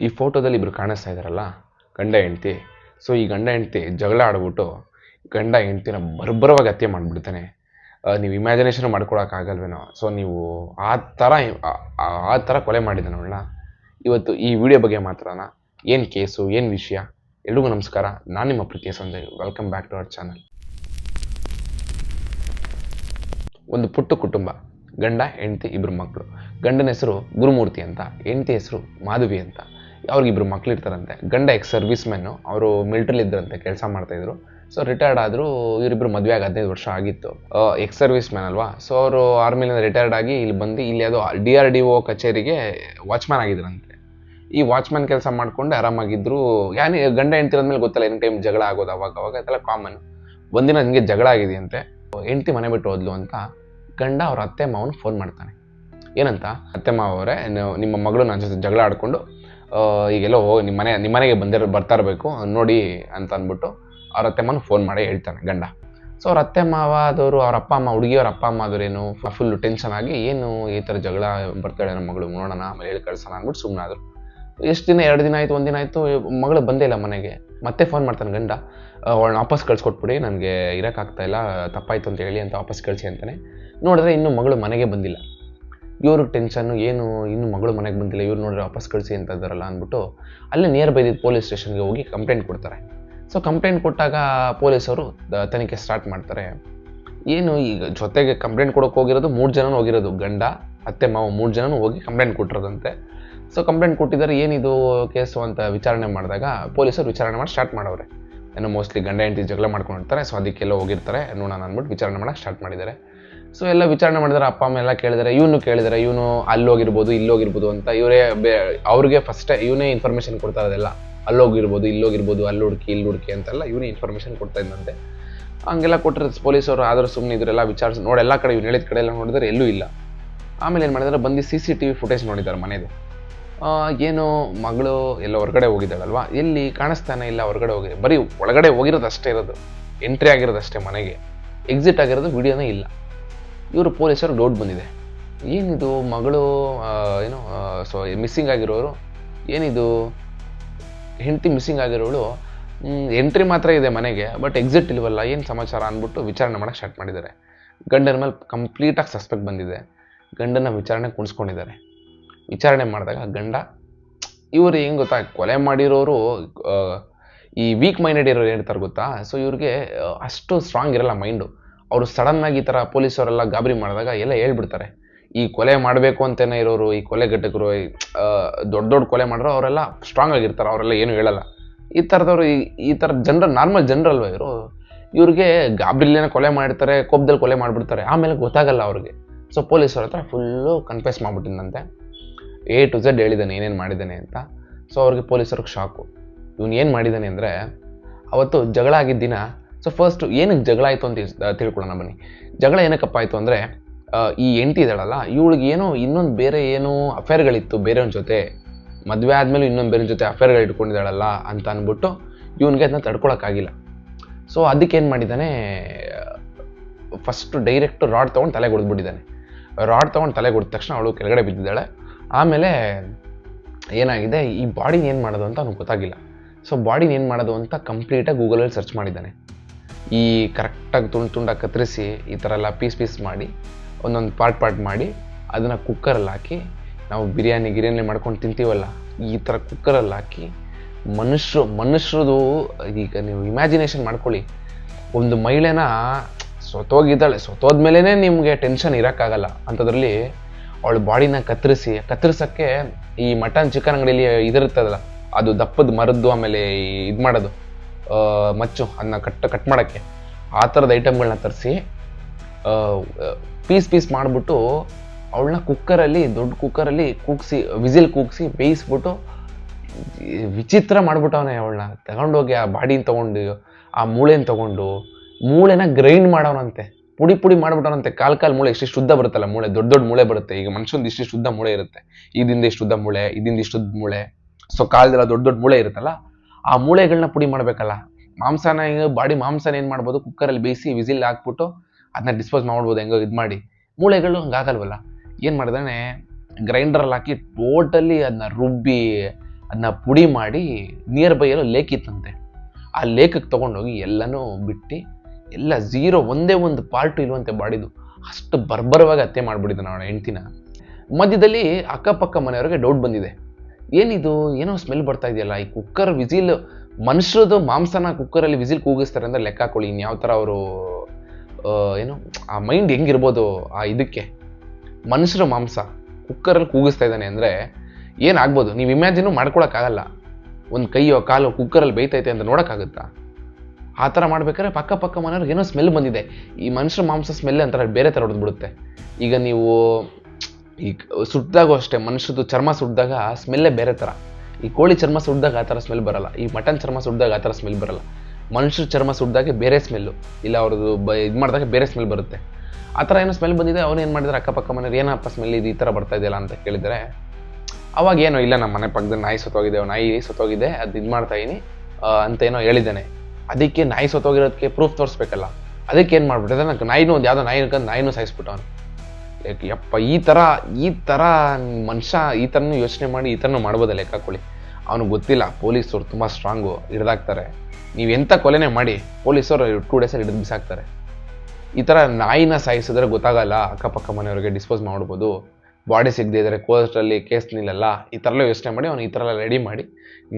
ಈ ಫೋಟೋದಲ್ಲಿ ಇಬ್ಬರು ಕಾಣಿಸ್ತಾ ಇದ್ದಾರಲ್ಲ ಗಂಡ ಹೆಂಡ್ತಿ. ಸೊ ಈ ಗಂಡ ಹೆಂಡ್ತಿ ಜಗಳ ಆಡ್ಬಿಟ್ಟು ಗಂಡ ಹೆಂಡ್ತಿನ ಬರ್ಬರವಾಗಿ ಹತ್ಯೆ ಮಾಡಿಬಿಡ್ತಾನೆ. ನೀವು ಇಮ್ಯಾಜಿನೇಷನ್ ಮಾಡ್ಕೊಳಕ್ಕಾಗಲ್ವೇನೋ ಸೊ ನೀವು ಆ ಥರ ಆ- ಥರ ಕೊಲೆ ಮಾಡಿದ್ದಾನವಳ ಇವತ್ತು ಈ ವಿಡಿಯೋ ಬಗ್ಗೆ ಮಾತ್ರನ? ಏನು ಕೇಸು, ಏನು ವಿಷಯ? ಎಲ್ರಿಗೂ ನಮಸ್ಕಾರ. ನಾನು ನಿಮ್ಮ ಪ್ರೀತಿಯ Sanjay. Welcome back to our channel ಒಂದು ಪುಟ್ಟ ಕುಟುಂಬ, ಗಂಡ, ಹೆಂಡತಿ ಇಬ್ಬರು ಮಕ್ಕಳು ಗಂಡನ ಹೆಸರು ಗುರುಮೂರ್ತಿ ಅಂತ, ಹೆಂಡತಿ ಹೆಸರು ಮಾಧವಿ ಅಂತ. ಅವ್ರಿಗಿಬ್ರು ಮಕ್ಳು ಇರ್ತಾರಂತೆ ಗಂಡ ಎಕ್ಸ್ ಸರ್ವಿಸ್ ಮೆನ್ನು ಅವರು ಮಿಲ್ಟ್ರಿಲಿ ಇದ್ದರಂತೆ ಕೆಲಸ ಮಾಡ್ತಾಯಿದ್ರು. ಸೊ ರಿಟೈರ್ಡ್ ಆದರೂ ಇವರಿಬ್ಬರು ಮದುವೆ ಆಗಿ ಹದಿನೈದು ವರ್ಷ ಆಗಿತ್ತು. ಎಕ್ಸ್ ಸರ್ವಿಸ್ ಮ್ಯಾನ್ ಅಲ್ವಾ? ಸೊ ಅವರು ಆರ್ಮಿಲಿಂದ ರಿಟೈರ್ಡ್ ಆಗಿ ಇಲ್ಲಿ ಬಂದು ಇಲ್ಲಿ ಯಾವುದೋ ಡಿ ಆರ್ ಡಿ ಒ ಕಚೇರಿಗೆ ವಾಚ್ಮ್ಯಾನ್ ಆಗಿದ್ರಂತೆ. ಈ ವಾಚ್ಮ್ಯಾನ್ ಕೆಲಸ ಮಾಡ್ಕೊಂಡು ಆರಾಮಾಗಿದ್ರು. ಯಾನೇ ಗಂಡ ಹೆಂಡ್ತಿರಂದ್ಮೇಲೆ ಗೊತ್ತಲ್ಲ ಎನಿ ಟೈಮ್ ಜಗಳ ಆಗೋದು ಅವಾಗ ಅವಾಗ ಅದೆಲ್ಲ ಕಾಮನ್ ಒಂದಿನ ನನಗೆ ಜಗಳ ಆಗಿದೆಯಂತೆ. ಹೆಂಡ್ತಿ ಮನೆ ಬಿಟ್ಟು ಹೋದ್ಲು ಅಂತ ಗಂಡ ಅವ್ರ ಅತ್ತೆ ಮಾವನ ಫೋನ್ ಮಾಡ್ತಾನೆ. ಏನಂತ? ಅತ್ತೆ ಮಾವ ಅವರೇ ನಿಮ್ಮ ಮಗಳು ನನ್ನ ಜೊತೆ ಜಗಳ ಆಡ್ಕೊಂಡು ಈಗೆಲ್ಲೋ ಹೋಗಿ ನಿಮ್ಮ ಮನೆ ನಿಮ್ಮ ಮನೆಗೆ ಬಂದಿರ ಬರ್ತಾ ಇರಬೇಕು. ನೋಡಿ ಅಂತ ಅಂದ್ಬಿಟ್ಟು ಅವ್ರ ಅತ್ತೆ ಅಮ್ಮನ ಫೋನ್ ಮಾಡಿ ಹೇಳ್ತಾನೆ ಗಂಡ. ಸೊ ಅವ್ರ ಅತ್ತೆ ಮಾವ ಆದವರು ಅವ್ರ ಅಪ್ಪ ಅಮ್ಮ, ಹುಡುಗಿಯವ್ರ ಅಪ್ಪ ಅಮ್ಮ ಆದವ್ರೇನು ಫುಲ್ ಟೆನ್ಷನ್ ಆಗಿ ಏನು ಈ ಥರ ಜಗಳ ಬರ್ತಾಳೆ ನಮ್ಮ ಮಗಳು, ನೋಡೋಣ, ಆಮೇಲೆ ಹೇಳಿ ಕಳ್ಸೋಣ ಅಂದ್ಬಿಟ್ಟು ಸುಮ್ಮನಾದ್ರು ಎಷ್ಟು ದಿನ ಎರಡು ದಿನ ಆಯಿತು ಒಂದಿನ ಆಯಿತು, ಮಗಳು ಬಂದೇ ಇಲ್ಲ ಮನೆಗೆ. ಮತ್ತೆ ಫೋನ್ ಮಾಡ್ತಾನೆ ಗಂಡ. ಅವಳನ್ನ ವಾಪಸ್ ಕಳ್ಸ್ಕೊಟ್ಬಿಡಿ, ನನಗೆ ಇರೋಕ್ಕಾಗ್ತಾಯಿಲ್ಲ ತಪ್ಪಾಯ್ತು ಅಂತ ಹೇಳಿ ಅಂತ ವಾಪಸ್ ಕಳಿಸಿ ಅಂತಾನೆ. ನೋಡಿದ್ರೆ ಇನ್ನೂ ಮಗಳು ಮನೆಗೆ ಬಂದಿಲ್ಲ. ಇವ್ರಿಗೆ ಟೆನ್ಷನ್ನು ಏನು, ಇನ್ನು ಮಗಳು ಮನೆಗೆ ಬಂದಿಲ್ಲ, ಇವ್ರು ನೋಡಿದ್ರೆ ವಾಪಸ್ ಕಳಿಸಿ ಅಂತ ಇದ್ದಾರಲ್ಲ ಅಂದ್ಬಿಟ್ಟು ಅಲ್ಲೇ ನಿಯರ್ ಬೈ ಪೊಲೀಸ್ ಸ್ಟೇಷನ್ಗೆ ಹೋಗಿ ಕಂಪ್ಲೇಂಟ್ ಕೊಡ್ತಾರೆ. ಸೊ ಕಂಪ್ಲೇಂಟ್ ಕೊಟ್ಟಾಗ ಪೊಲೀಸವರು ತನಿಖೆ ಸ್ಟಾರ್ಟ್ ಮಾಡ್ತಾರೆ. ಏನು ಈಗ ಜೊತೆಗೆ ಕಂಪ್ಲೇಂಟ್ ಕೊಡೋಕೆ ಹೋಗಿರೋದು ಮೂರು ಜನನೂ ಹೋಗಿರೋದು, ಗಂಡ, ಅತ್ತೆ, ಮಾವ ಮೂರು ಜನನೂ ಹೋಗಿ ಕಂಪ್ಲೇಂಟ್ ಕೊಟ್ಟಿರೋದಂತೆ ಸೊ ಕಂಪ್ಲೇಂಟ್ ಕೊಟ್ಟಿದ್ದಾರೆ, ಏನಿದು ಕೇಸು ಅಂತ ವಿಚಾರಣೆ ಮಾಡಿದಾಗ ಪೊಲೀಸರು ವಿಚಾರಣೆ ಮಾಡಿ ಸ್ಟಾರ್ಟ್ ಮಾಡವ್ರೆ. ಏನೋ ಮೋಸ್ಟ್ಲಿ ಗಂಡ ಹೆಂಡತಿ ಜಗಳ ಮಾಡ್ಕೊಂಡಿರ್ತಾರೆ ಸೊ ಅದಕ್ಕೆಲ್ಲ ಹೋಗಿರ್ತಾರೆ, ನೋಡೋಣ ಅಂದ್ಬಿಟ್ಟು ವಿಚಾರಣೆ ಮಾಡೋಕ್ಕೆ ಸ್ಟಾರ್ಟ್ ಮಾಡಿದ್ದಾರೆ. ಸೊ ಎಲ್ಲ ವಿಚಾರಣೆ ಮಾಡಿದಾರೆ, ಅಪ್ಪ, ಅಮ್ಮ ಎಲ್ಲ ಕೇಳಿದಾರೆ, ಇವನು ಕೇಳಿದಾರೆ, ಇವನು ಅಲ್ಲೋಗಿರ್ಬೋದು, ಇಲ್ಲೋಗಿರ್ಬೋದು ಅಂತ ಇವರೇ ಬೇ, ಅವ್ರಿಗೆ ಫಸ್ಟೇ ಇವನೇ ಇನ್ಫಾರ್ಮೇಷನ್ ಕೊಡ್ತಾ ಇರೋದೆಲ್ಲ. ಅಲ್ಲೋಗಿರ್ಬೋದು, ಇಲ್ಲೋಗಿರ್ಬೋದು ಅಲ್ಲಿ ಹುಡುಕಿ ಇಲ್ಲಿ ಹುಡುಕಿ ಅಂತೆಲ್ಲ ಇವನೇ ಇನ್ಫಾರ್ಮೇಷನ್ ಕೊಡ್ತಾ ಇದ್ದಂತೆ ಹಂಗೆಲ್ಲ ಕೊಟ್ಟರೆ ಪೊಲೀಸರು ಆದರೂ ಸುಮ್ಮನೆ ಇದ್ರೆಲ್ಲ ವಿಚಾರಿಸಿ ನೋಡಿ, ಎಲ್ಲ ಕಡೆ, ಇವ್ನು ಹೇಳಿದ ಕಡೆ ಎಲ್ಲ ನೋಡಿದ್ರೆ ಎಲ್ಲೂ ಇಲ್ಲ. ಆಮೇಲೆ ಏನು ಮಾಡಿದಾರೆ, ಬಂದು C C T V footage ನೋಡಿದ್ದಾರೆ ಮನೇದು. ಏನು ಮಗಳು ಎಲ್ಲ ಹೊರಗಡೆ ಹೋಗಿದ್ದಾಳಲ್ವಾ? ಎಲ್ಲಿ ಕಾಣಿಸ್ತಾನೆ ಇಲ್ಲ, ಹೊರಗಡೆ ಹೋಗಿ. ಬರೀ ಒಳಗಡೆ ಹೋಗಿರೋದು ಅಷ್ಟೇ ಇರೋದು. ಎಂಟ್ರಿ ಆಗಿರೋದು ಅಷ್ಟೇ ಮನೆಗೆ. ಎಕ್ಸಿಟ್ ಆಗಿರೋದು ವಿಡಿಯೋನೇ ಇಲ್ಲ. ಇವರು ಪೊಲೀಸರು ಡೌಟ್ ಬಂದಿದೆ. ಏನಿದು ಮಗಳು ಏನು ಸೊ ಮಿಸ್ಸಿಂಗ್ ಆಗಿರೋರು, ಏನಿದು? ಹೆಂಡತಿ ಮಿಸ್ಸಿಂಗ್ ಆಗಿರೋಳು ಎಂಟ್ರಿ ಮಾತ್ರ ಇದೆ ಮನೆಗೆ ಬಟ್ ಎಕ್ಸಿಟ್ ಇಲ್ವಲ್ಲ, ಏನು ಸಮಾಚಾರ ಅಂದ್ಬಿಟ್ಟು ವಿಚಾರಣೆ ಮಾಡೋಕೆ ಸ್ಟಾರ್ಟ್ ಮಾಡಿದ್ದಾರೆ. ಗಂಡನ ಮೇಲೆ ಕಂಪ್ಲೀಟಾಗಿ ಸಸ್ಪೆಕ್ಟ್ ಬಂದಿದೆ. ಗಂಡನ ವಿಚಾರಣೆ ಕುಣಿಸ್ಕೊಂಡಿದ್ದಾರೆ ವಿಚಾರಣೆ ಮಾಡಿದಾಗ ಗಂಡ, ಇವರು ಹೆಂಗೆ ಗೊತ್ತಾ, ಕೊಲೆ ಮಾಡಿರೋರು ಈ ವೀಕ್ ಮೈಂಡೆಡ್ ಇರೋರು ಹೇಳ್ತಾರೆ ಗೊತ್ತಾ? ಸೊ ಇವ್ರಿಗೆ, ಅಷ್ಟು ಸ್ಟ್ರಾಂಗ್ ಇರಲ್ಲ ಮೈಂಡು ಅವರು ಸಡನ್ನಾಗಿ ಈ ಥರ ಪೊಲೀಸವರೆಲ್ಲ ಗಾಬರಿ ಮಾಡಿದಾಗ ಎಲ್ಲ ಹೇಳ್ಬಿಡ್ತಾರೆ. ಈ ಕೊಲೆ ಮಾಡಬೇಕು ಅಂತಲೇ ಇರೋರು, ಈ ಕೊಲೆ ಘಟಕರು ದೊಡ್ಡ ದೊಡ್ಡ ಕೊಲೆ ಮಾಡಿರೋ ಅವರೆಲ್ಲ ಸ್ಟ್ರಾಂಗ್ ಆಗಿರ್ತಾರೆ, ಅವರೆಲ್ಲ ಏನು ಹೇಳಲ್ಲ. ಈ ಥರದವರು ಈ ಈ ಥರ ಜನರಲ್ ನಾರ್ಮಲ್ ಜನರಲ್ವ ಇವರು? ಇವ್ರಿಗೆ ಗಾಬರಿಲೇನೆ ಕೊಲೆ ಮಾಡಿರ್ತಾರೆ, ಕೋಪದಲ್ಲಿ ಕೊಲೆ ಮಾಡಿಬಿಡ್ತಾರೆ, ಆಮೇಲೆ ಗೊತ್ತಾಗಲ್ಲ ಅವ್ರಿಗೆ. ಸೊ ಪೊಲೀಸರ ಹತ್ರ ಫುಲ್ಲು ಕನ್ಫೆಸ್ ಮಾಡಿಬಿಟ್ಟಿದ್ದಂತೆ ಎ ಟು ಝಡ್ ಹೇಳಿದ್ದಾನೆ, ಏನೇನು ಮಾಡಿದ್ದಾನೆ ಅಂತ. ಸೊ ಅವ್ರಿಗೆ ಪೊಲೀಸರಿಗೆ ಶಾಕು ಇವನು ಏನು ಮಾಡಿದ್ದಾನೆ ಅಂದರೆ, ಅವತ್ತು ಜಗಳ ಆಗಿದ್ದ ದಿನ ಸೊ ಫಸ್ಟ್ ಏನಕ್ಕೆ ಜಗಳ ಆಯಿತು ಅಂತ ತಿಳ್ಕೊಳ್ಳೋಣ ಬನ್ನಿ. ಜಗಳ ಏನಕ್ಕಪ್ಪ ಆಯಿತು ಅಂದರೆ ಈ ಎಂಟಿ ಇದ್ದಾಳಲ್ಲ, ಇವಳಿಗೆ ಏನೋ ಇನ್ನೊಂದು ಬೇರೆ ಏನೋ ಅಫೇರ್ಗಳಿತ್ತು ಬೇರೆಯವ್ರ ಜೊತೆ. ಮದುವೆ ಆದಮೇಲೆ ಇನ್ನೊಂದು ಬೇರೆ ಜೊತೆ ಅಫೇರ್ಗಳು ಇಟ್ಕೊಂಡಿದ್ದಾಳಲ್ಲ ಅಂತ ಅಂದ್ಬಿಟ್ಟು ಇವನಿಗೆ ಅದನ್ನ ತಡ್ಕೊಳಕ್ಕಾಗಿಲ್ಲ. ಸೊ ಏನು ಮಾಡಿದ್ದಾನೆ ಫಸ್ಟ್ ಡೈರೆಕ್ಟ್ ರಾಡ್ ತೊಗೊಂಡು ತಲೆ ಹೊಡೆದ್ಬಿಟ್ಟಿದ್ದಾನೆ. ರಾಡ್ ತೊಗೊಂಡು ತಲೆ ಹೊಡೆದ ತಕ್ಷಣ ಅವಳು ಕೆಳಗಡೆ ಬಿದ್ದಿದ್ದಾಳೆ. ಆಮೇಲೆ ಏನಾಗಿದೆ, ಈ ಬಾಡಿನ ಏನು ಮಾಡೋದು ಅಂತ ಅವ್ನಿಗೆ ಗೊತ್ತಾಗಿಲ್ಲ. ಸೊ ಬಾಡಿನ ಏನು ಮಾಡೋದು ಅಂತ ಕಂಪ್ಲೀಟಾಗಿ ಗೂಗಲಲ್ಲಿ ಸರ್ಚ್ ಮಾಡಿದ್ದಾನೆ. ಈ ಕರೆಕ್ಟಾಗಿ ತುಂಡು ತುಂಡಾಗಿ ಕತ್ತರಿಸಿ ಈ ಥರ ಎಲ್ಲ ಪೀಸ್ ಪೀಸ್ ಮಾಡಿ, ಒಂದೊಂದು ಪಾರ್ಟ್ ಪಾರ್ಟ್ ಮಾಡಿ, ಅದನ್ನು ಕುಕ್ಕರಲ್ಲಿ ಹಾಕಿ, ನಾವು ಬಿರಿಯಾನಿ ಗಿರಿಯಾನಿ ಮಾಡ್ಕೊಂಡು ತಿಂತೀವಲ್ಲ, ಈ ಥರ ಕುಕ್ಕರಲ್ಲಿ ಹಾಕಿ ಮನುಷ್ಯರು ಮನುಷ್ಯರದು ಈಗ ನೀವು ಇಮ್ಯಾಜಿನೇಷನ್ ಮಾಡ್ಕೊಳ್ಳಿ. ಒಂದು ಮಹಿಳೆನ ಸೊತೋಗಿದ್ದಾಳೆ ಸೊತೋದ್ಮೇಲೆ ನಿಮಗೆ ಟೆನ್ಷನ್ ಇರೋಕ್ಕಾಗಲ್ಲ. ಅಂಥದ್ರಲ್ಲಿ ಅವಳ ಬಾಡಿನ ಕತ್ತರಿಸಿ, ಕತ್ತರಿಸೋಕ್ಕೆ ಈ ಮಟನ್ ಚಿಕನ್ ಅಂಗಡಿಯಲ್ಲಿ ಇದಿರ್ತದಲ್ಲ ಅದು ದಪ್ಪದ ಮರದ್ದು ಆಮೇಲೆ ಇದು ಮಾಡೋದು. ಮಚ್ಚು, ಅನ್ನ ಕಟ್ ಕಟ್ ಮಾಡೋಕ್ಕೆ. ಆ ಥರದ ಐಟಮ್ಗಳನ್ನ ತರಿಸಿ ಪೀಸ್ ಪೀಸ್ ಮಾಡಿಬಿಟ್ಟು ಅವಳನ್ನ ಕುಕ್ಕರಲ್ಲಿ ದೊಡ್ಡ ಕುಕ್ಕರಲ್ಲಿ ಕೂಗಿಸಿ, ವಿಸಿಲ್ ಕೂಗಿಸಿ ಬೇಯಿಸ್ಬಿಟ್ಟು ವಿಚಿತ್ರ ಮಾಡ್ಬಿಟ್ಟವನೆ ಅವಳನ್ನ. ತಗೊಂಡೋಗಿ ಆ ಬಾಡಿನ ತೊಗೊಂಡು, ಆ ಮೂಳೆನ ತೊಗೊಂಡು, ಮೂಳೆನ ಗ್ರೈಂಡ್ ಮಾಡೋನಂತೆ. ಪುಡಿ ಪುಡಿ ಮಾಡ್ಬಿಟ್ಟವನಂತೆ. ಕಾಲ್ ಕಾಲ್ ಮೂಳೆ ಎಷ್ಟು ಶುದ್ಧ ಬರುತ್ತಲ್ಲ ಮೂಳೆ, ದೊಡ್ಡ ದೊಡ್ಡ ಮೂಳೆ ಬರುತ್ತೆ. ಈಗ ಮನುಷ್ಯಂದು ಇಷ್ಟು ಶುದ್ಧ ಮೂಳೆ ಇರುತ್ತೆ. ಇದಿಂದ ಇಷ್ಟು ಶುದ್ಧ ಮೂಳೆ, ಇದಿಂದ ಇಷ್ಟು ಶುದ್ಧ ಮೂಳೆ. ಸೊ ಕಾಲ್ದೆಲ್ಲ ದೊಡ್ಡ ದೊಡ್ಡ ಮೂಳೆ ಇರುತ್ತಲ್ಲ ಆ ಮೂಳೆಗಳನ್ನ ಪುಡಿ ಮಾಡಬೇಕಲ್ಲ. ಮಾಂಸನ ಬಾಡಿ ಮಾಂಸನ ಏನು ಮಾಡ್ಬೋದು? ಕುಕ್ಕರಲ್ಲಿ ಬೇಯಿಸಿ ವಿಸಿಲ್ ಹಾಕ್ಬಿಟ್ಟು ಅದನ್ನ ಡಿಸ್ಪೋಸ್ ಮಾಡ್ಬೋದು, ಹೆಂಗೋ ಇದು ಮಾಡಿ. ಮೂಳೆಗಳು ಹಂಗಾಗಲ್ವಲ್ಲ ಏನು ಮಾಡಿದಾನೆ? ಗ್ರೈಂಡರಲ್ಲಿ ಹಾಕಿ ಟೋಟಲಿ ಅದನ್ನ ರುಬ್ಬಿ ಅದನ್ನ ಪುಡಿ ಮಾಡಿ ನಿಯರ್ ಬೈ ಎಲ್ಲೋ ಲೇಕ್ ಇತ್ತಂತೆ. ಆ ಲೇಕಕ್ಕೆ ತೊಗೊಂಡೋಗಿ ಎಲ್ಲನೂ ಬಿಟ್ಟು, ಎಲ್ಲ ಝೀರೋ ಒಂದೇ ಒಂದು ಪಾರ್ಟು ಇಲ್ವಂತೆ ಬಾಡಿದು. ಅಷ್ಟು ಬರ್ಬರವಾಗಿ ಹತ್ಯೆ ಮಾಡಿಬಿಟ್ಟಿದ್ದ ನಾವು ಹೆಂಡ್ತಿನ. ಮಧ್ಯದಲ್ಲಿ ಅಕ್ಕಪಕ್ಕ ಮನೆಯವ್ರಿಗೆ ಡೌಟ್ ಬಂದಿದೆ. ಏನಿದು? ಏನೋ ಸ್ಮೆಲ್ ಬರ್ತಾ ಇದೆಯಲ್ಲ, ಈ ಕುಕ್ಕರ್ ವಿಸಿಲ್ ಮನುಷ್ಯರದು ಮಾಂಸನ ಕುಕ್ಕರಲ್ಲಿ ವಿಸಿಲ್ ಕೂಗಿಸ್ತಾರೆ ಅಂದ್ರೆ ಲೆಕ್ಕ ಹಾಕೊಳ್ಳಿ ಇನ್ಯಾವ ಥರ ಅವರು ಏನು, ಆ ಮೈಂಡ್ ಹೆಂಗಿರ್ಬೋದು ಆ ಇದಕ್ಕೆ? ಮನುಷ್ಯರ ಮಾಂಸ ಕುಕ್ಕರಲ್ಲಿ ಕೂಗಿಸ್ತಾ ಇದ್ದಾನೆ ಅಂದರೆ ಏನಾಗ್ಬೋದು? ನೀವು ಇಮ್ಯಾಜಿನು ಮಾಡ್ಕೊಳಕ್ಕಾಗಲ್ಲ. ಒಂದು ಕೈಯೋ, ಕಾಲು ಕುಕ್ಕರಲ್ಲಿ ಬೇಯ್ತೈತೆ ಅಂತ ನೋಡೋಕ್ಕಾಗುತ್ತಾ? ಆ ಥರ ಮಾಡ್ಬೇಕಾದ್ರೆ ಪಕ್ಕ ಪಕ್ಕ ಮನೆಯವ್ರಿಗೆ ಏನೋ ಸ್ಮೆಲ್ ಬಂದಿದೆ. ಈ ಮನುಷ್ಯರ ಮಾಂಸ ಸ್ಮೆಲ್ ಅಂತಾರೆ, ಬೇರೆ ಥರ ಹೊಡೆದ್ಬಿಡುತ್ತೆ. ಈಗ ನೀವು ಈ ಸುಟ್ಟಿದಾಗೂ ಅಷ್ಟೇ, ಮನುಷ್ಯದ್ದು ಚರ್ಮ ಸುಟ್ಟಾಗ ಸ್ಮೆಲ್ಲೇ ಬೇರೆ ಥರ ಈ ಕೋಳಿ ಚರ್ಮ ಸುಡ್ದಾಗ ಆ ಥರ ಸ್ಮೆಲ್ ಬರಲ್ಲ. ಈ ಮಟನ್ ಚರ್ಮ ಸುಡ್ದಾಗ ಆ ಥರ ಸ್ಮೆಲ್ ಬರಲ್ಲ. ಮನುಷ್ಯರ ಚರ್ಮ ಸುಡ್ದಾಗೆ ಬೇರೆ ಸ್ಮೆಲ್ಲು ಇಲ್ಲ ಅವ್ರದ್ದು ಬ, ಇದು ಮಾಡಿದಾಗ ಬೇರೆ ಸ್ಮೆಲ್ ಬರುತ್ತೆ. ಆ ಥರ ಏನೋ ಸ್ಮೆಲ್ ಬಂದಿದೆ, ಅವ್ರು ಏನು ಮಾಡಿದ್ರೆ? ಅಕ್ಕಪಕ್ಕ ಮನೆಯವ್ರು, ಏನಪ್ಪ ಸ್ಮೆಲ್ ಇದು ಈ ಥರ ಬರ್ತಾ ಇದೆಯಲ್ಲ? ಅಂತ ಕೇಳಿದರೆ, ಅವಾಗ ಏನೋ ಇಲ್ಲ, ನಮ್ಮ ಮನೆ ಪಕ್ಕದಲ್ಲಿ ನಾಯಿ ಸತ್ತೋಗಿದೆ ನಾಯಿ ಸತ್ತೋಗಿದೆ, ಅದು ಇದು ಮಾಡ್ತಾ ಇದೀನಿ ಅಂತ ಏನೋ ಹೇಳಿದ್ದಾನೆ. ಅದಕ್ಕೆ ನಾಯಿ ಸತ್ತೋಗಿರೋದಕ್ಕೆ ಪ್ರೂಫ್ ತೋರಿಸ್ಬೇಕಲ್ಲ. ಅದಕ್ಕೆ ಏನು ಮಾಡ್ಬಿಟ್ಟಿದೆ ನನಗೆ ನಾಯಿನೂ ಒಂದು ಯಾವುದೋ ನಾಯಿ ನಾಯಿನೂ ಸಾಯಿಸ್ಬಿಟ್ಟವನು. ಯಪ್ಪ, ಈ ಥರ ಈ ಥರ ಮನುಷ್ಯ ಈ ಥರನೂ ಯೋಚನೆ ಮಾಡಿ ಈ ಥರನೂ ಲೆಕ್ಕ ಹಾಕೊಳ್ಳಿ ಅವ್ನಿಗೆ ಗೊತ್ತಿಲ್ಲ ಪೊಲೀಸವ್ರು ತುಂಬ ಸ್ಟ್ರಾಂಗು, ಹಿಡ್ದಾಕ್ತಾರೆ. ನೀವು ಎಂಥ ಕೊಲೆನೇ ಮಾಡಿ ಪೊಲೀಸರು ಟೂ ಡೇಸಲ್ಲಿ ಹಿಡಿದು ಬಿಸಾಕ್ತಾರೆ. ಈ ಥರ ನಾಯಿನ ಸಾಯಿಸಿದ್ರೆ ಗೊತ್ತಾಗಲ್ಲ, ಅಕ್ಕಪಕ್ಕ ಮನೆಯವ್ರಿಗೆ ಡಿಸ್ಪೋಸ್ ಮಾಡ್ಬೋದು. ಬಾಡಿ ಸಿಗದೆ ಇದ್ದಾರೆ ಕೋರ್ಟಲ್ಲಿ ಕೇಸ್ ನಿಲ್ಲಲ್ಲ, ಈ ಥರ ಎಲ್ಲ ಯೋಚನೆ ಮಾಡಿ, ಅವ್ನು ಈ ಥರ ರೆಡಿ ಮಾಡಿ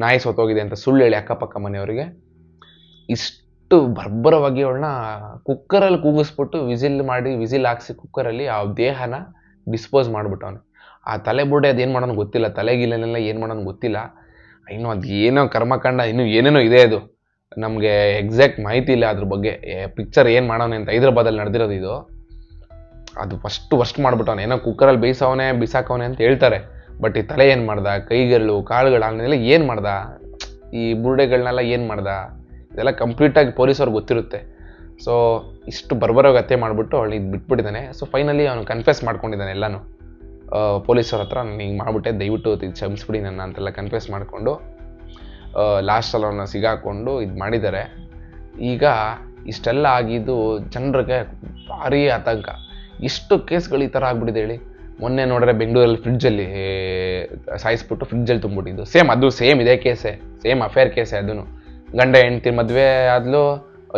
ನಾಯಿ ಸೋತೋಗಿದೆ ಅಂತ ಸುಳ್ಳು ಹೇಳಿ ಅಕ್ಕಪಕ್ಕ ಮನೆಯವರಿಗೆ. ಇಷ್ಟು ಬರ್ಬರವಾಗಿ ಅವಳನ್ನ ಕುಕ್ಕರಲ್ಲಿ ಕೂಗಿಸ್ಬಿಟ್ಟು ವಿಸಿಲ್ ಮಾಡಿ, ವಿಸಿಲ್ ಹಾಕ್ಸಿ ಕುಕ್ಕರಲ್ಲಿ ಆ ದೇಹನ ಡಿಸ್ಪೋಸ್ ಮಾಡಿಬಿಟ್ಟವನು ಆ ತಲೆ ಬುಡ್ಡೆ ಅದೇನು ಮಾಡೋನು ಗೊತ್ತಿಲ್ಲ ತಲೆಗಿಲೆಲ್ಲ ಏನು ಮಾಡೋನು ಗೊತ್ತಿಲ್ಲ. ಇನ್ನು ಅದು ಏನೋ ಕರ್ಮಕಾಂಡ, ಇನ್ನೂ ಏನೇನೋ ಇದೆ ಅದು. ನಮಗೆ ಎಕ್ಸಾಕ್ಟ್ ಮಾಹಿತಿ ಇಲ್ಲ ಅದ್ರ ಬಗ್ಗೆ. ಪಿಕ್ಚರ್ ಏನು ಮಾಡೋನೆ ಅಂತ ಹೈದ್ರಾಬಾದಲ್ಲಿ ನಡೆದಿರೋದು ಇದು. ಅದು ಫಸ್ಟ್ ಫಸ್ಟ್ ಮಾಡ್ಬಿಟ್ಟವನೆ ಏನೋ ಕುಕ್ಕರಲ್ಲಿ ಬೇಯಿಸವನೆ, ಬಿಸಾಕವನೆ ಅಂತ ಹೇಳ್ತಾರೆ. ಬಟ್ ಈ ತಲೆ ಏನು ಮಾಡ್ದ? ಕೈಗಳು ಕಾಳುಗಳು ಅವನ್ನೆಲ್ಲ ಏನು ಮಾಡ್ದ? ಈ ಬುರುಡೆಗಳನ್ನೆಲ್ಲ ಏನು ಮಾಡ್ದ? ಇದೆಲ್ಲ ಕಂಪ್ಲೀಟಾಗಿ ಪೊಲೀಸವ್ರಿಗೆ ಗೊತ್ತಿರುತ್ತೆ. ಸೊ ಇಷ್ಟು ಬರ್ಬರೋ ಹತ್ಯೆ ಮಾಡಿಬಿಟ್ಟು ಅವಳು ಇದು ಬಿಟ್ಬಿಟ್ಟಿದ್ದಾನೆ. ಸೊ ಫೈನಲಿ ಅವನು ಕನ್ಫೆಸ್ ಮಾಡ್ಕೊಂಡಿದ್ದಾನೆ ಎಲ್ಲನೂ. ಪೊಲೀಸರ ಹತ್ರ ನಾನು ಹಿಂಗೆ ಮಾಡಿಬಿಟ್ಟೆ, ದಯವಿಟ್ಟು ಇದು ಕ್ಷಮಿಸ್ಬಿಡಿ ನನ್ನ ಅಂತೆಲ್ಲ ಕನ್ಫೆಸ್ ಮಾಡಿಕೊಂಡು ಲಾಸ್ಟಲ್ಲಿ ಅವನ್ನ ಸಿಗಾಕೊಂಡು ಇದು ಮಾಡಿದ್ದಾರೆ. ಈಗ ಇಷ್ಟೆಲ್ಲ ಆಗಿದ್ದು ಜನರಿಗೆ ಭಾರಿ ಆತಂಕ. ಇಷ್ಟು ಕೇಸ್ಗಳು ಈ ಥರ ಆಗ್ಬಿಟ್ಟಿದೆ ಹೇಳಿ. ಮೊನ್ನೆ ನೋಡಿದ್ರೆ ಬೆಂಗಳೂರಲ್ಲಿ ಫ್ರಿಡ್ಜಲ್ಲಿ ಸಾಯಿಸ್ಬಿಟ್ಟು ಫ್ರಿಡ್ಜಲ್ಲಿ ತುಂಬಿಟ್ಟಿದ್ದು ಸೇಮ್ ಅದು ಸೇಮ್ ಇದೇ ಕೇಸೇ ಸೇಮ್ ಅಫೇರ್ ಕೇಸೇ ಅದೂ. ಗಂಡ ಹೆಂಡ್ತಿ ಮದುವೆ ಆದ್ಲು,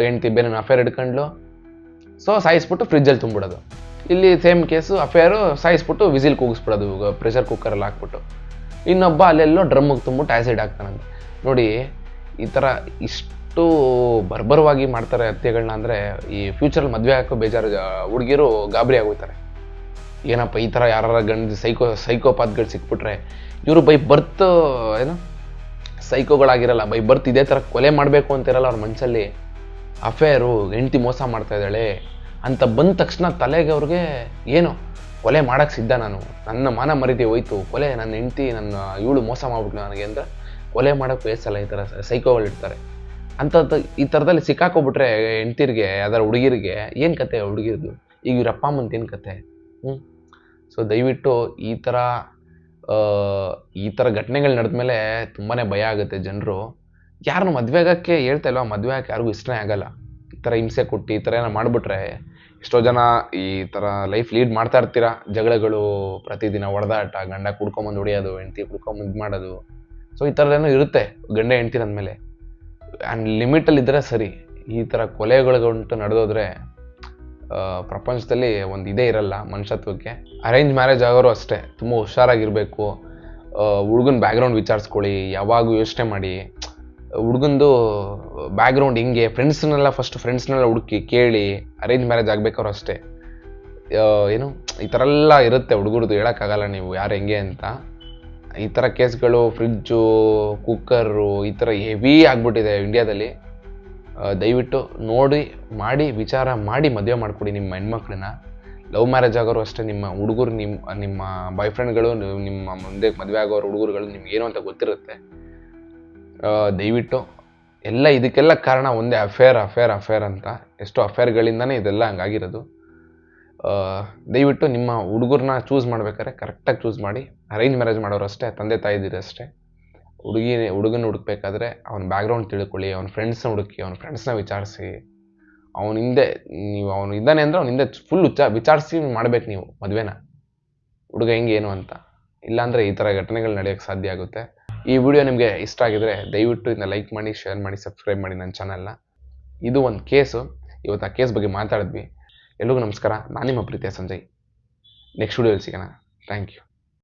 ಹೆಂಡ್ತಿ ಬೇರೆ ಅಫೇರ್ ಹಿಡ್ಕೊಂಡ್ಲು. ಸೊ ಸಾಯಿಸ್ಬಿಟ್ಟು ಫ್ರಿಜ್ಜಲ್ಲಿ ತುಂಬಿಡೋದು. ಇಲ್ಲಿ ಸೇಮ್ ಕೇಸು ಅಫೇರು ಸಾಯಿಸ್ಬಿಟ್ಟು ವಿಸಿಲ್ ಕೂಗಿಸ್ಬಿಡೋದು ಪ್ರೆಷರ್ ಕುಕ್ಕರಲ್ಲಿ ಹಾಕ್ಬಿಟ್ಟು. ಇನ್ನೊಬ್ಬ ಅಲ್ಲೆಲ್ಲೋ ಡ್ರಮ್ಮಿಗೆ ತುಂಬಿಟ್ಟು ಆ್ಯಸಿಡ್ ಹಾಕ್ತಾನಂತೆ. ನೋಡಿ, ಈ ಥರ ಇಷ್ಟು ಬರ್ಬರವಾಗಿ ಮಾಡ್ತಾರೆ ಹತ್ಯೆಗಳನ್ನ ಅಂದರೆ, ಈ ಫ್ಯೂಚರಲ್ಲಿ ಮದುವೆ ಹಾಕೋ ಬೇಜಾರು ಹುಡುಗಿರು ಗಾಬರಿ ಆಗೋಗ್ತಾರೆ ಏನಪ್ಪ ಈ ಥರ ಯಾರ ಗಂಡ ಸೈಕೋ ಸೈಕೋಪಾತ್ಗಳು ಸಿಕ್ಬಿಟ್ರೆ, ಇವರು ಬೈ ಬರ್ತ್ ಏನು? ಸೈಕೋಗಳಾಗಿರಲ್ಲ, ಬೈ ಬರ್ತ್ ಇದೇ ಥರ ಕೊಲೆ ಮಾಡಬೇಕು ಅಂತಿರಲ್ಲ ಅವ್ರ ಮನಸ್ಸಲ್ಲಿ ಅಫೇರು, ಹೆಂಡ್ತಿ ಮೋಸ ಮಾಡ್ತಾ ಇದ್ದಾಳೆ ಅಂತ ಬಂದ ತಕ್ಷಣ ತಲೆಗೆ ಅವ್ರಿಗೆ ಏನು? ಕೊಲೆ ಮಾಡೋಕ್ಕೆ ಸಿದ್ಧ ನಾನು. ನನ್ನ ಮಾನ ಮರ್ಯಾದೆ ಹೋಯ್ತು. ಕೊಲೆ ನನ್ನ ಹೆಂಡ್ತಿ, ನನ್ನ ಇವಳು ಮೋಸ ಮಾಡ್ಬಿಟ್ಲು ನನಗೆ ಅಂತ ಕೊಲೆ ಮಾಡೋಕ್ಕೆ ಬೇಸಲ್ಲ ಈ ಥರ ಸೈಕೋಗಳು ಇಡ್ತಾರೆ. ಅಂಥದ್ದು ಈ ಥರದಲ್ಲಿ ಸಿಕ್ಕಾಕೊಬಿಟ್ರೆ ಹೆಂಡ್ತಿರ್ಗೆ ಯಾವ್ದಾರು ಹುಡುಗಿರಿಗೆ ಏನು ಕತೆ ಹುಡುಗಿರ್ದು? ಈಗ ಇವ್ರ ಅಪ್ಪ ಅಮ್ಮಂತ ಏನು ಕತೆ? ಹ್ಞೂ ಸೊ ದಯವಿಟ್ಟು ಈ ಥರ ಈ ಥರ ಘಟನೆಗಳು ನಡೆದ ಮೇಲೆ ತುಂಬಾ ಭಯ ಆಗುತ್ತೆ ಜನರು. ಯಾರನ್ನು ಮದುವೆ ಆಗೋಕ್ಕೆ ಹೇಳ್ತಾ ಇಲ್ವಾ? ಮದುವೆ ಆಗಕ್ಕೆ ಯಾರಿಗೂ ಇಷ್ಟನೇ ಆಗಲ್ಲ. ಈ ಥರ ಹಿಂಸೆ ಕೊಟ್ಟು ಈ ಥರ ಏನೋ ಮಾಡಿಬಿಟ್ರೆ ಎಷ್ಟೋ ಜನ ಈ ಥರ ಲೈಫ್ ಲೀಡ್ ಮಾಡ್ತಾ ಇರ್ತೀರ? ಜಗಳಗಳು ಪ್ರತಿದಿನ ಹೊಡೆದಾಟ ಗಂಡ ಕುಡ್ಕೊಂಬಂದು ಹೊಡಿಯೋದು, ಹೆಂಡ್ತಿ ಕುಡ್ಕೊಂಬಂದು ಇದು ಮಾಡೋದು. ಸೊ ಈ ಥರದ್ದೇನೋ ಇರುತ್ತೆ ಗಂಡ ಹೆಂಡ್ತಿ ಅಂದಮೇಲೆ ಆ್ಯಂಡ್ ಲಿಮಿಟಲ್ಲಿದ್ದರೆ ಸರಿ. ಈ ಥರ ಕೊಲೆಗಳುಗಂಟು ನಡೆದೋದ್ರೆ ಪ್ರಪಂಚದಲ್ಲಿ ಒಂದು ಇದೇ ಇರಲ್ಲ ಮನುಷ್ಯತ್ವಕ್ಕೆ. ಅರೇಂಜ್ ಮ್ಯಾರೇಜ್ ಆಗೋರು ಅಷ್ಟೇ. ತುಂಬ ಹುಷಾರಾಗಿರಬೇಕು. ಹುಡುಗನ ಬ್ಯಾಕ್ಗ್ರೌಂಡ್ ವಿಚಾರಿಸ್ಕೊಳ್ಳಿ ಯಾವಾಗೂ ಯೋಚನೆ ಮಾಡಿ. ಹುಡುಗಂದು ಬ್ಯಾಕ್ಗ್ರೌಂಡ್ ಹಿಂಗೆ ಫ್ರೆಂಡ್ಸ್ನೆಲ್ಲ ಫಸ್ಟ್ ಫ್ರೆಂಡ್ಸ್ನೆಲ್ಲ ಹುಡುಕಿ, ಕೇಳಿ ಅರೇಂಜ್ ಮ್ಯಾರೇಜ್ ಆಗಬೇಕಾದ್ರು ಅಷ್ಟೇ. ಏನು, ಈ ಥರ ಎಲ್ಲ ಇರುತ್ತೆ ಹುಡುಗರದು, ಹೇಳೋಕ್ಕಾಗಲ್ಲ ನೀವು, ಯಾರು ಹೆಂಗೆ ಅಂತ. ಈ ಥರ ಕೇಸ್ಗಳು ಫ್ರಿಜ್ಜು ಕುಕ್ಕರು ಈ ಥರ ಹೆವಿ ಆಗಿಬಿಟ್ಟಿದೆ ಇಂಡಿಯಾದಲ್ಲಿ ದಯವಿಟ್ಟು ನೋಡಿ, ಮಾಡಿ, ವಿಚಾರ ಮಾಡಿ ಮದುವೆ ಮಾಡಿಕೊಡಿ ನಿಮ್ಮ ಹೆಣ್ಮಕ್ಳನ್ನ. ಲವ್ ಮ್ಯಾರೇಜ್ ಆಗೋರು ಅಷ್ಟೇ ನಿಮ್ಮ ಹುಡುಗರು ನಿಮ್ಮ ನಿಮ್ಮ ಬಾಯ್ ಫ್ರೆಂಡ್ಗಳು ನಿಮ್ಮ ಮುಂದೆ ಮದುವೆ ಆಗೋರು ಹುಡುಗರುಗಳು ನಿಮ್ಗೇನು ಅಂತ ಗೊತ್ತಿರುತ್ತೆ. ದಯವಿಟ್ಟು ಎಲ್ಲ ಇದಕ್ಕೆಲ್ಲ ಕಾರಣ ಒಂದೇ ಅಫೇರ್ ಅಫೇರ್ ಅಫೇರ್ ಅಂತ. ಎಷ್ಟೋ ಅಫೇರ್ಗಳಿಂದನೇ ಇದೆಲ್ಲ ಹಂಗಾಗಿರೋದು. ದಯವಿಟ್ಟು ನಿಮ್ಮ ಹುಡುಗರನ್ನ ಚೂಸ್ ಮಾಡ್ಬೇಕಾದ್ರೆ ಕರೆಕ್ಟಾಗಿ ಚೂಸ್ ಮಾಡಿ. ಅರೇಂಜ್ ಮ್ಯಾರೇಜ್ ಮಾಡೋರು ಅಷ್ಟೇ, ತಂದೆ ತಾಯಿದಿರು ಅಷ್ಟೇ. ಹುಡುಗಿ ಹುಡುಗನ ಹುಡುಕ್ಬೇಕಾದ್ರೆ ಅವ್ನ ಬ್ಯಾಕ್ಗ್ರೌಂಡ್ ತಿಳ್ಕೊಳ್ಳಿ, ಅವ್ನ ಫ್ರೆಂಡ್ಸ್ನ ಹುಡುಕಿ, ಅವ್ನ ಫ್ರೆಂಡ್ಸ್ನ ವಿಚಾರಿಸಿ. ಅವನ ಹಿಂದೆ, ನೀವು ಅವನು ಇದ್ದಾನೆ ಅಂದರೆ ಅವ್ನ ಹಿಂದೆ ಫುಲ್ ಉಚ್ಚ ವಿಚಾರಿಸಿ ಮಾಡ್ಬೇಕು ನೀವು ಮದುವೆನ. ಹುಡುಗ ಹೆಂಗೆ, ಏನು ಅಂತ. ಇಲ್ಲಾಂದರೆ ಈ ಥರ ಘಟನೆಗಳು ನಡೆಯೋಕ್ಕೆ ಸಾಧ್ಯ ಆಗುತ್ತೆ. ಈ ವಿಡಿಯೋ ನಿಮಗೆ ಇಷ್ಟ ಆಗಿದ್ರೆ ದಯವಿಟ್ಟು ಇದನ್ನ ಲೈಕ್ ಮಾಡಿ ಶೇರ್ ಮಾಡಿ ಸಬ್ಸ್ಕ್ರೈಬ್ ಮಾಡಿ ನನ್ನ ಚಾನಲ್ನ ಇದು ಒಂದು ಕೇಸು ಇವತ್ತು ಆ ಕೇಸ್ ಬಗ್ಗೆ ಮಾತಾಡಿದ್ವಿ. ಎಲ್ರಿಗೂ ನಮಸ್ಕಾರ. ನಾನು ನಿಮ್ಮ ಪ್ರೀತಿಯ ಸಂಜಯ್. ನೆಕ್ಸ್ಟ್ ವಿಡಿಯೋಲಿ ಸಿಗೋಣ. Thank you